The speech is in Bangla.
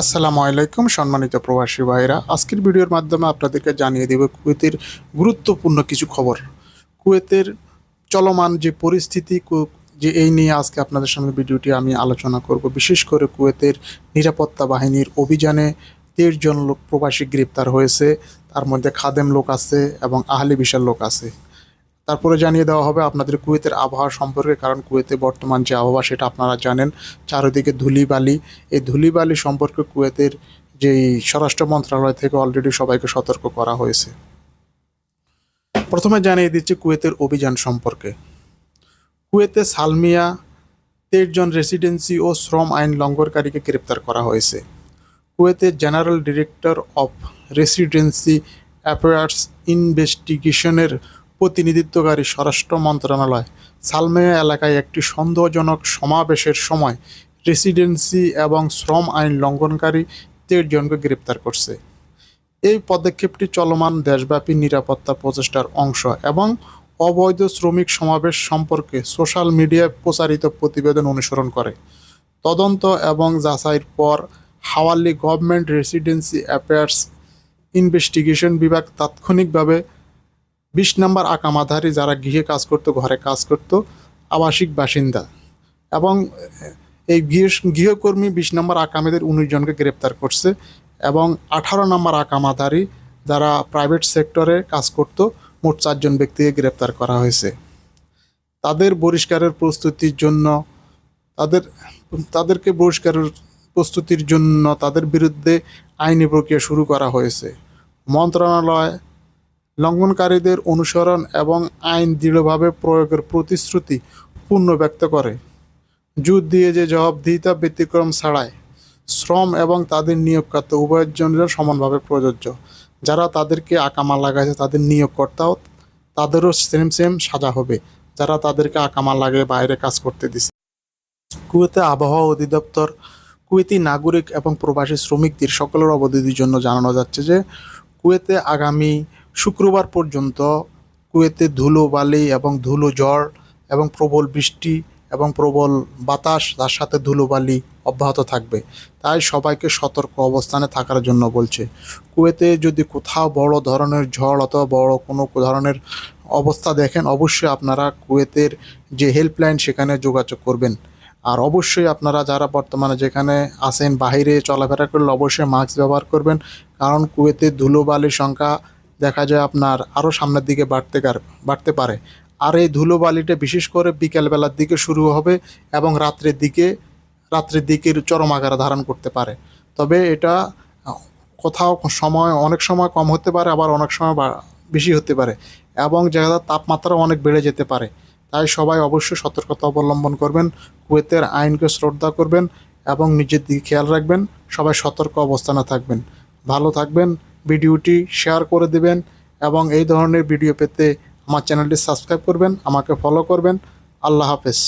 আসসালামু আলাইকুম সম্মানিত প্রবাসী ভাইরা আজকের ভিডিওর মাধ্যমে আপনাদেরকে জানিয়ে দেব কুয়েতের গুরুত্বপূর্ণ কিছু খবর। কুয়েতের চলমান যে পরিস্থিতি যে এই নিয়ে আজকে আপনাদের সামনে ভিডিওটি আমি আলোচনা করব। বিশেষ করে কুয়েতের নিরাপত্তা বাহিনীর অভিযানে তেইশ জন লোক প্রবাসী গ্রেপ্তার হয়েছে। তার মধ্যে খাদেম লোক আছে এবং আহলি বিশাল লোক আছে। তারপরে জানিয়ে দেওয়া হবে আপনাদের কুয়েতের আবহাওয়া সম্পর্কে, কারণ কুয়েতে বর্তমান যে আবহাওয়া সেটা আপনারা জানেন। চারিদিকে ধুলিবালি। এই ধুলিবালি সম্পর্কে কুয়েতের যেই স্বরাষ্ট্র মন্ত্রণালয় থেকে অলরেডি সবাইকে সতর্ক করা হয়েছে। প্রথমে জানিয়ে দিচ্ছি কুয়েতের অভিযান সম্পর্কে। কুয়েতে সালমিয়া তেইশ জন রেসিডেন্সি ও শ্রম আইন লঙ্ঘনকারীকে গ্রেপ্তার করা হয়েছে। কুয়েতের general director of residency affairs ইনভেস্টিগেশনের প্রতিনিধিত্বকারী স্বরাষ্ট্র মন্ত্রণালয় সালমেয়া এলাকায় একটি সন্দেহজনক সমাবেশের সময় রেসিডেন্সি এবং শ্রম আইন লঙ্ঘনকারী তেইশ জনকে গ্রেপ্তার করছে। এই পদক্ষেপটি চলমান দেশব্যাপী নিরাপত্তা প্রচেষ্টার অংশ এবং অবৈধ শ্রমিক সমাবেশ সম্পর্কে সোশ্যাল মিডিয়ায় প্রচারিত প্রতিবেদন অনুসরণ করে। তদন্ত এবং যাচাইয়ের পর Hawalli government residency affairs investigation বিভাগ তাৎক্ষণিকভাবে বিশ নম্বর আকামাধারী যারা গৃহে কাজ করতো, ঘরে কাজ করতো, আবাসিক বাসিন্দা। এবং এই গৃহ গৃহকর্মী বিশ নম্বর আকামিদের উনিশ জনকে গ্রেপ্তার করছে এবং আঠারো নম্বর আকামাধারী যারা প্রাইভেট সেক্টরে কাজ করত, মোট চারজন ব্যক্তিকে গ্রেপ্তার করা হয়েছে। তাদের বহিষ্কারের প্রস্তুতির জন্য, তাদের তাদেরকে বহিষ্কারের প্রস্তুতির জন্য তাদের বিরুদ্ধে আইনি প্রক্রিয়া শুরু করা হয়েছে। মন্ত্রণালয় লঙ্ঘনকারীদের অনুসরণ এবং আইন দৃঢ়ভাবে প্রয়োগের প্রতিশ্রুতি পূর্ণ ব্যক্ত করে। জুট দিয়ে যে জবাবদিহিতা ব্যতিক্রম ছাড়ায় শ্রম এবং তাদের নিয়োগকর্তা উভয়ের জন্য সমানভাবে প্রযোজ্য। যারা তাদেরকে আকামা লাগাইছে তাদের নিয়োগকর্তাও তাদেরও সেম সেম সাজা হবে। যারা তাদেরকে আকামা লাগিয়ে বাইরে কাজ করতে দিছে। কুয়েতে আবহাওয়া অধিদপ্তর কুয়েতি নাগরিক এবং প্রবাসী শ্রমিকদের সকলের অবধির জন্য জানানো যাচ্ছে যে কুয়েতে আগামী শুক্রবার পর্যন্ত কুয়েতে ধুলো বালি এবং ধুলো ঝড় এবং প্রবল বৃষ্টি এবং প্রবল বাতাস তার সাথে ধুলোবালি অব্যাহত থাকবে। তাই সবাইকে সতর্ক অবস্থানে থাকার জন্য বলছে। কুয়েতে যদি কোথাও বড় ধরনের ঝড় অথবা বড় কোনো ধরনের অবস্থা দেখেন, অবশ্যই আপনারা কুয়েতের যে হেল্পলাইন সেখানে যোগাযোগ করবেন। আর অবশ্যই আপনারা যারা বর্তমানে যেখানে আছেন বাইরে চলাফেরা করলে অবশ্যই মাস্ক ব্যবহার করবেন। কারণ কুয়েতে ধুলোবালির সংখ্যা দেখা যায় আপনার আরও সামনের দিকে বাড়তে বাড়তে পারে। আর এই ধুলোবালিটা বিশেষ করে বিকেলবেলার দিকে শুরু হবে এবং রাত্রের দিকে, রাত্রের দিকের চরম আকার ধারণ করতে পারে। তবে এটা, কোথাও সময়, অনেক সময় কম হতে পারে, আবার অনেক সময় বেশি হতে পারে এবং জায়গা তাপমাত্রা অনেক বেড়ে যেতে পারে। তাই সবাই অবশ্যই সতর্কতা অবলম্বন করবেন, কুয়েতের আইনকে শ্রদ্ধা করবেন এবং নিজের দিকে খেয়াল রাখবেন, সবাই সতর্ক অবস্থানে থাকবেন। ভালো থাকবেন ভিডিওটি শেয়ার করে দেবেন এবং এই ধরনের ভিডিও পেতে আমার চ্যানেলটি সাবস্ক্রাইব করবেন, আমাকে ফলো করবেন। আল্লাহ হাফেজ।